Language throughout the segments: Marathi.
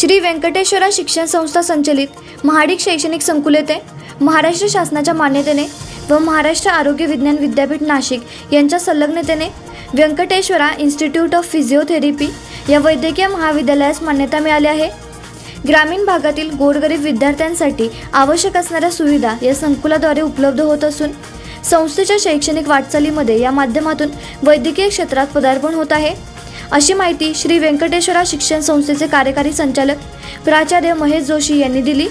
Shri Venkateshwara शिक्षण संस्था संचलित महाडिक शैक्षणिक संकुल येथे महाराष्ट्र शासनाच्या मान्यतेने व महाराष्ट्र आरोग्य विज्ञान विद्यापीठ नाशिक यांच्या संलग्नतेने व्यंकटेश्वरा इन्स्टिट्यूट ऑफ फिजिओथेरपी या वैद्यकीय महाविद्यालयास मान्यता मिळाली आहे. ग्रामीण भागातील गोरगरीब विद्यार्थ्यांसाठी आवश्यक असणाऱ्या सुविधा या संकुलाद्वारे उपलब्ध होत असून संस्थेच्या शैक्षणिक वाटचालीमध्ये या माध्यमातून वैद्यकीय क्षेत्रात पदार्पण होत आहे. अशी माहिती श्री व्यंकटेश्वरा शिक्षण संस्थेचे कार्यकारी संचालक प्राचार्य महेश जोशी यांनी दिली.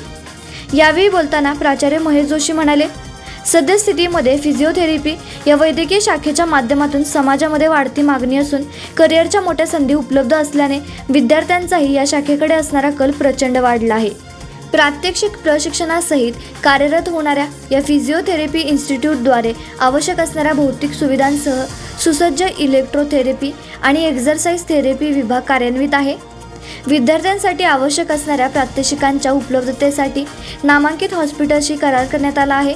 यावेळी बोलताना प्राचार्य महेश जोशी म्हणाले सद्यस्थितीमध्ये फिजिओथेरपी या वैद्यकीय शाखेच्या माध्यमातून समाजामध्ये वाढती मागणी असून करिअरच्या मोठ्या संधी उपलब्ध असल्याने विद्यार्थ्यांचाही या शाखेकडे असणारा कल प्रचंड वाढला आहे. प्रात्यक्षिक प्रशिक्षणासहित कार्यरत होणाऱ्या या फिजिओथेरपी इन्स्टिट्यूटद्वारे आवश्यक असणाऱ्या भौतिक सुविधांसह सुसज्ज इलेक्ट्रोथेरपी आणि एक्झरसाइज थेरपी विभाग कार्यान्वित आहे. विद्यार्थ्यांसाठी आवश्यक असणाऱ्या प्रात्यक्षिकांच्या उपलब्धतेसाठी नामांकित हॉस्पिटलशी करार करण्यात आला आहे.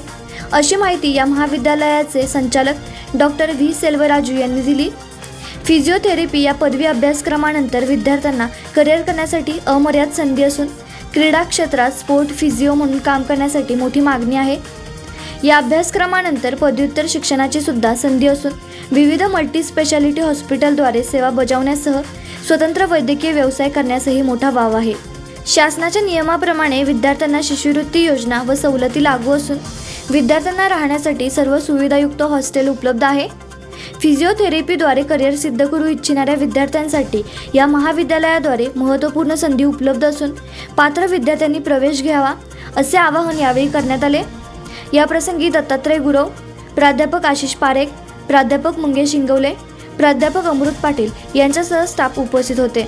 अशी माहिती या महाविद्यालयाचे संचालक डॉक्टर व्ही. सेल्वराजू यांनी दिली. फिजिओथेरपी या पदवी अभ्यासक्रमानंतर विद्यार्थ्यांना करिअर करण्यासाठी अमर्याद संधी असून क्रीडा क्षेत्रात स्पोर्ट फिजिओ म्हणून काम करण्यासाठी मोठी मागणी आहे. या अभ्यासक्रमानंतर पदव्युत्तर शिक्षणाची सुद्धा संधी असून विविध मल्टी स्पेशालिटी हॉस्पिटलद्वारे सेवा बजावण्यासह स्वतंत्र वैद्यकीय व्यवसाय करण्यासही मोठा वाव आहे. शासनाच्या नियमाप्रमाणे विद्यार्थ्यांना शिष्यवृत्ती योजना व सवलती लागू असून विद्यार्थ्यांना राहण्यासाठी सर्व सुविधायुक्त हॉस्टेल उपलब्ध आहे. फिजिओथेरपीद्वारे करिअर सिद्ध करू इच्छिणाऱ्या विद्यार्थ्यांसाठी या महाविद्यालयाद्वारे महत्त्वपूर्ण संधी उपलब्ध असून पात्र विद्यार्थ्यांनी प्रवेश घ्यावा असे आवाहन यावेळी करण्यात आले. याप्रसंगी दत्तात्रय गुरव प्राध्यापक आशिष पारेख प्राध्यापक मंगेश इंगवले प्राध्यापक अमृत पाटील यांच्यासह स्टाफ उपस्थित होते.